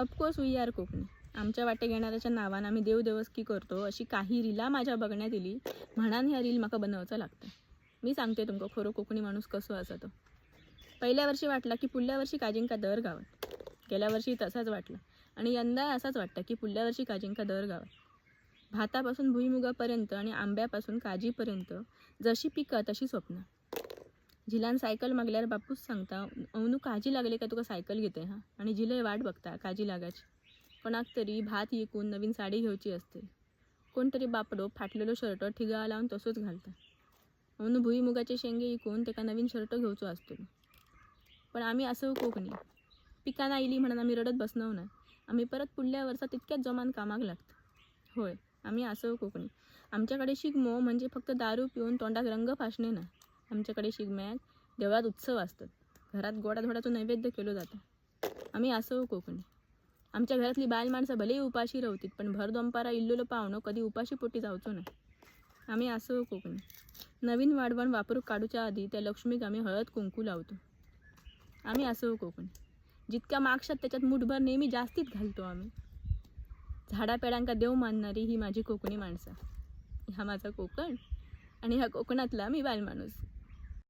Of course we R Konkani. आमच्या वाटे घेणाऱ्याच्या नावानं आम्ही देवदेवस्की करतो अशी काही रिला माझ्या बघण्यात येली. म्हणान ह्या रील म्हाका बनवचं लागतं मी सांगते तुमका खरो कोकणी माणूस कसो असा तो पहिल्या वर्षी वाटला की पुढल्या वर्षी काजिंका दर गावात. गेल्या वर्षी तसाच वाटला. आणि यंदा असाच वाटतं की पुढल्या वर्षी काजिंका दर गावात. भातापासून भुईमुगापर्यंत आणि आंब्यापासून काजीपर्यंत जशी पिकं तशी स्वप्न. झिलान सायकल मागल्यावर बापूच सांगता अवनू काजी लागले का तुका सायकल घेते हा? आणि झिलय वाट बघता काजी लागायची. कोणाक तरी भात विकून नवीन साडी घेवची असते. कोणतरी बापडो फाटलेलो शर्ट ठिगा लावून तसोच घालता. अवनू भुईमुगाचे शेंगे विकून तेका नवीन शर्ट घेवचो असतो. पण आम्ही असं कोकणी पिकांना इली म्हणून आम्ही रडत बसणं ना. आम्ही परत पुढल्या वर्षात तितक्याच जमान कामाक लागतं. होय आम्ही असं कोकणी आमच्याकडे शिगमो म्हणजे फक्त दारू पिऊन तोंडात रंग फासणे ना. आमच्याकडे शिगम्यात देवळात उत्सव असतात. घरात गोडाधोडाचं नैवेद्य केलं जातं. आम्ही असो कोकणी आमच्या घरातली बाल माणसं भलेही उपाशी राहतील पण भर दोंपारा इल्लोलो पाहुणं कधी उपाशी पोटी जावचो नाही. आम्ही असो कोकणी नवीन वाढवण वापरू काढूच्या आधी त्या लक्ष्मीक आम्ही हळद कुंकू लावतो. आम्ही असो कोकणी जितक्या मागशात त्याच्यात मुठभर नेहमी जास्तीत घालतो आम्ही. झाडापेडांका देव मानणारी ही माझी कोकणी माणसं. हा माझा कोकण आणि ह्या कोकणातला मी बाल माणूस